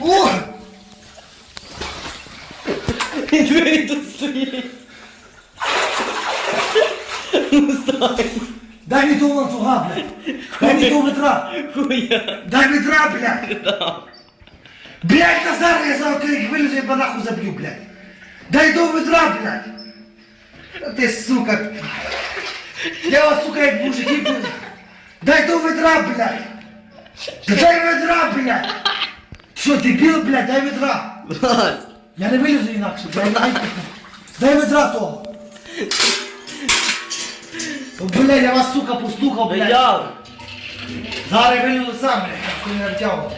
О! Двері тут стоїть. Дай мені того ланцюга, блядь. Дай мені того ветра. Хуя. Дай ветра, блядь. Блядь, Назар, я зараз крик вилізу, я тебе нахуй заб'ю, блядь. Дай до ветра, блядь. А Ти, сука. Я вас, сука, як мужики, блядь. Дай до ветра, блядь. Та дай ведра, блядь! Що, ти біл, блядь, дай ведра! Влас! Я не вилізу інакше, блядь. Дай, ведра того! О, Блядь, я вас, сука, послухав, блядь. Я! Зараз вилізу сам, блядь, ти не втягував.